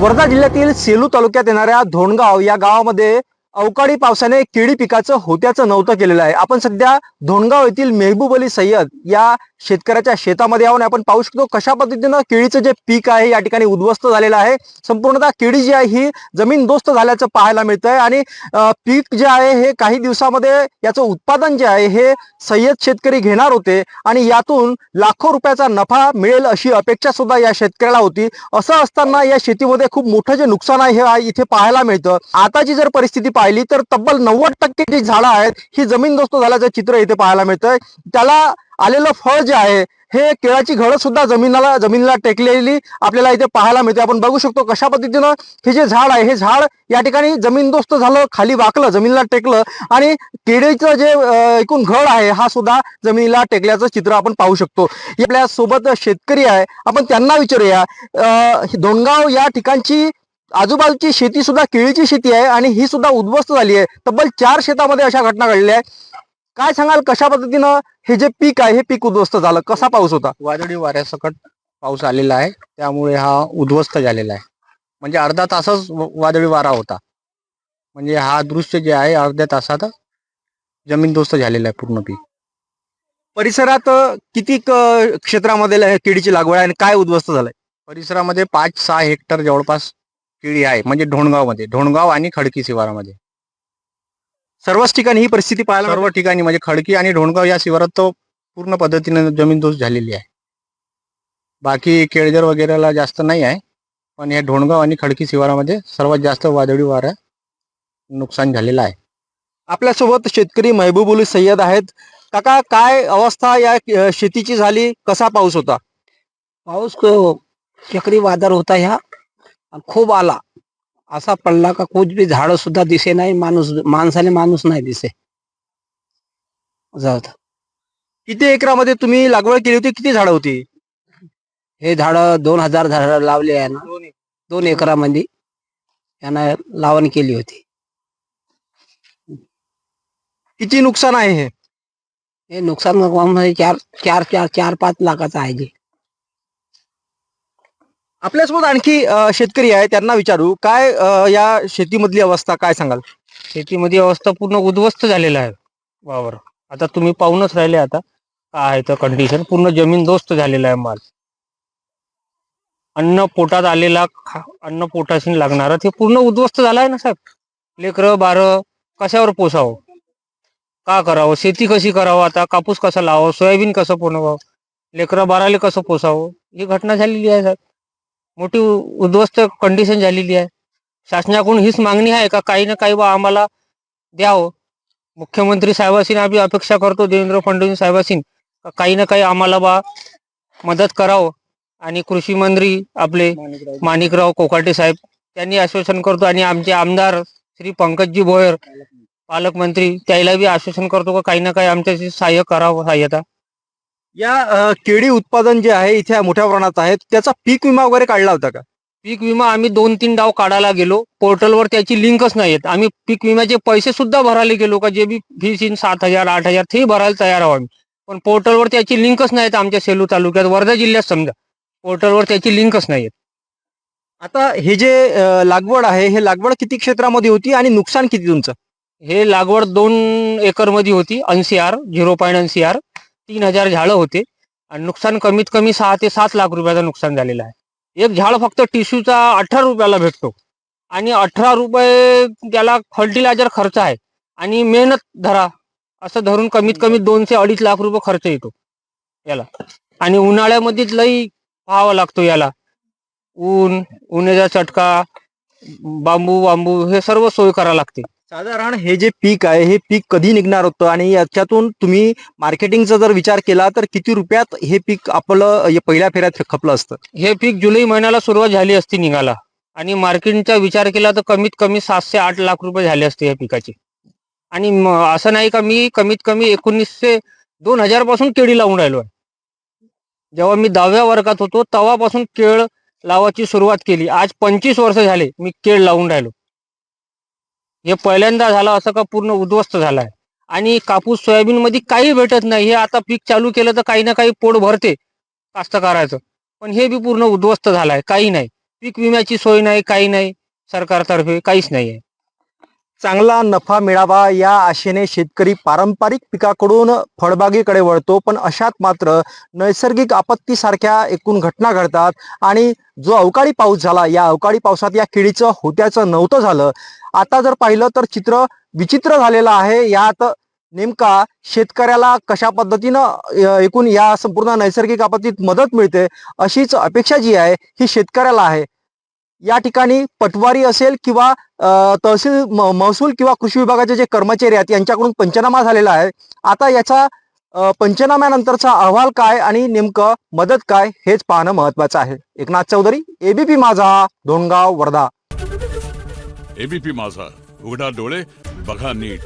वर्धा जिल्ह्यातील सेलू तालुक्यात येणाऱ्या धोणगाव या गावामध्ये अवकाळी पावसाने केळी पिकाचं होत्याचं नव्हतं केलेलं आहे. आपण सध्या धोणगाव येथील मेहबूब अली सय्यद या शेतकऱ्याच्या शेतामध्ये आहोत आपण पाहू शकतो कशा पद्धतीनं केळीचं जे पीक आहे या ठिकाणी उद्ध्वस्त झालेलं आहे. संपूर्णतः केळी जी आहे ही जमीन दोस्त झाल्याचं पाहायला मिळतंय आणि पीक जे आहे हे काही दिवसामध्ये याचं उत्पादन जे आहे हे सय्यद शेतकरी घेणार होते आणि यातून लाखो रुपयाचा नफा मिळेल अशी अपेक्षा सुद्धा या शेतकऱ्याला होती. असं असताना या शेतीमध्ये खूप मोठं जे नुकसान आहे हे इथे पाहायला मिळतं. आताची जर परिस्थिती पाहिली तर तब्बल नव्वद टक्के जी झाडं आहेत ही जमीनदोस्त झाल्याचं चित्र इथे पाहायला मिळतंय. त्याला आलेलं फळ जे आहे हे केळाची घड सुद्धा जमिनाला जमिनीला टेकलेली आपल्याला इथे पाहायला मिळते आपण बघू शकतो कशा पद्धतीनं हे जे झाड आहे हे झाड या ठिकाणी जमीनदोस्त झालं खाली वाकलं जमिनीला टेकलं आणि केळीचं जे एकूण घड आहे हा सुद्धा जमिनीला टेकल्याचं चित्र आपण पाहू शकतो. आपल्यासोबत शेतकरी आहे आपण त्यांना विचारूया. अं, दोनगाव या ठिकाणची आजूबाजूची शेती सुद्धा केळीची शेती आहे आणि ही सुद्धा उद्ध्वस्त झाली आहे. तब्बल चार शेतामध्ये अशा घटना घडल्या आहे काय सांगाल कशा पद्धतीनं हे जे पीक आहे हे पीक उद्ध्वस्त झालं? कसा पाऊस होता? वादळी वाऱ्यासकट पाऊस आलेला आहे. त्यामुळे हा उद्ध्वस्त झालेला आहे. म्हणजे अर्धा तासच वादळी वारा होता. म्हणजे हा दृश्य जे आहे अर्ध्या तासात जमीनदोस्त झालेला आहे पूर्ण पीक. परिसरात किती क- क्षेत्रामध्ये ल- केळीची लागवड आहे आणि काय उद्ध्वस्त झालंय? परिसरामध्ये पाच सहा हेक्टर जवळपास केळी आहे म्हणजे ढोणगावमध्ये ढोणगाव आणि खडकी शिवारामध्ये. सर्वच ठिकाणी ही परिस्थिती पाहायला सर्व ठिकाणी म्हणजे खडकी आणि ढोणगाव या शिवारात तो पूर्ण पद्धतीने जमीनदोस्त झालेली आहे. बाकी केळझर वगैरेला जास्त नाही आहे पण या ढोणगाव आणि खडकी शिवारामध्ये सर्वात जास्त वादळी वारा नुकसान झालेलं आहे. आपल्यासोबत शेतकरी महबूबुल सय्यद आहेत. काका काय अवस्था या शेतीची झाली? कसा पाऊस होता? पाऊस चक्रीवादळ होता ह्या. खूप आला. असा पडला का कुछ बी झाड सुद्धा दिसे नाही माणूस माणसाने माणूस नाही दिसे. होतं. किती एकरामध्ये तुम्ही लागवड केली होती? किती झाडं होती? हे झाड दोन हजार झाड लावले आहे ना. दोन एकरामध्ये यानं लावण केली होती. किती नुकसान आहे हे? नुकसान चार चार चार चार पाच लाखाचं आहे. जे आपल्यासोबत आणखी शेतकरी आहे त्यांना विचारू. काय या शेतीमधली अवस्था काय सांगाल? शेतीमध्ये अवस्था पूर्ण उद्ध्वस्त झालेला आहे. वावर आता तुम्ही पाहूनच राहिले आता. काय आहे तर कंडिशन पूर्ण जमीन दोस्त झालेला आहे माल. अन्न पोटात आलेला खा- अन्न पोटाशी लागणारा ते पूर्ण उद्ध्वस्त झालं आहे ना साहेब? लेकरं बारं कशावर पोसावं? का करावं? शेती कशी करावं आता? कापूस कसा लावावं? सोयाबीन कसं पुनवावं लेकरं बाराले कसं पोसावं? ही घटना झालेली आहे साहेब. मोठी उद्ध्वस्त कंडिशन झालेली आहे. शासनाकडून हीच मागणी आहे का? काही ना काही बा आम्हाला द्यावं. मुख्यमंत्री साहेबासीन आम्ही अपेक्षा करतो देवेंद्र फडणवीस साहेबासीन का काही ना काही आम्हाला बा मदत करावं. आणि कृषी मंत्री आपले माणिकराव. कोकाटे साहेब त्यांनी आश्वासन करतो. आणि आमचे आमदार श्री पंकजजी भोयर पालकमंत्री त्याला बी आश्वासन करतो का काही ना काही आमच्याशी सहाय्य करावं सहाय्यता या केळी उत्पादन जे आहे इथे मोठ्या प्रमाणात आहे त्याचा पीक विमा वगैरे काढला होता का? पीक विमा आम्ही दोन तीन डाव काढायला गेलो. पोर्टलवर त्याची लिंकच नाही येत आम्ही पीक विम्याचे पैसे सुद्धा भरायला गेलो का जे बी फीस इन सात हजार आठ हजार तेही भरायला तयार आहोत आम्ही. पण पोर्टलवर त्याची लिंकच नाही येत आमच्या सेलू तालुक्यात. वर्धा जिल्ह्यात समजा. पोर्टलवर त्याची लिंकच नाही येत आता हे जे लागवड आहे हे लागवड किती क्षेत्रामध्ये होती आणि नुकसान किती तुमचं? हे लागवड दोन एकरमध्ये होती ऐंशी आर झिरो पॉईंट ऐंशी आर. तीन हजार झाडं होते. आणि नुकसान कमीत कमी सहा ते सात लाख रुपयाचं नुकसान झालेलं आहे. एक झाड फक्त टिश्यूचा अठरा रुपयाला भेटतो. आणि अठरा रुपये त्याला फर्टिलायझर खर्च आहे. आणि मेहनत धरा. असं धरून कमीत कमी दोनशे अडीच लाख रुपये खर्च येतो. याला. आणि उन्हाळ्यामध्येच लई पाहावा लागतो याला. ऊन उन्हाचा चटका बांबू बांबू हे सर्व सोय करावं लागते. साधारण हे जे पीक आहे हे पीक कधी निघणार होतं आणि याच्यातून तुम्ही मार्केटिंगचा जर विचार केला तर किती रुपयात हे पीक आपलं पहिल्या फेऱ्यात खपलं असतं? हे पीक जुलै महिन्याला सुरुवात झाली असती निघाला आणि मार्केटिंगचा विचार केला तर कमीत कमी सातशे आठ लाख रुपये झाले असते या पिकाचे. आणि असं नाही का मी कमीत कमी एकोणीसशे दोन हजारपासून केळी लावून राहिलो आहे. जेव्हा मी दहाव्या वर्गात होतो तेव्हापासून केळ लावायची सुरुवात केली. आज पंचवीस वर्ष झाले मी केळ लावून राहिलो. हे पहिल्यांदा झालं असं का पूर्ण उद्ध्वस्त झालाय. आणि कापूस सोयाबीन मध्ये काही भेटत नाही. हे आता पीक चालू केलं तर काही ना काही पोट भरते कास्तकाराचं. पण हे बी पूर्ण उद्ध्वस्त झालं आहे काही नाही. पीक विम्याची सोय नाही काही नाही. सरकारतर्फे काहीच नाही आहे चांगला नफा मिळावा या आशेने शेतकरी पारंपरिक पिकाकडून फळबागेकडे वळतो पण अशात मात्र नैसर्गिक आपत्तीसारख्या एकूण घटना घडतात आणि जो अवकाळी पाऊस झाला या अवकाळी पावसात या किडीचं होत्याचं नव्हतं झालं. आता जर पाहिलं तर चित्र विचित्र झालेलं आहे. यात नेमका शेतकऱ्याला कशा पद्धतीनं एकूण या संपूर्ण नैसर्गिक आपत्तीत मदत मिळते अशीच अपेक्षा जी आहे ही शेतकऱ्याला आहे. या ठिकाणी पटवारी असेल किंवा तहसील म- महसूल किंवा कृषी विभागाचे जे कर्मचारी आहेत यांच्याकडून पंचनामा झालेला आहे. आता याचा पंचनाम्यानंतरचा अहवाल काय आणि नेमकं मदत काय हेच पाहणं महत्वाचं आहे. एकनाथ चौधरी एबीपी माझा धोंडगाव वर्धा. एबीपी माझा उघडा डोळे बघा नीट.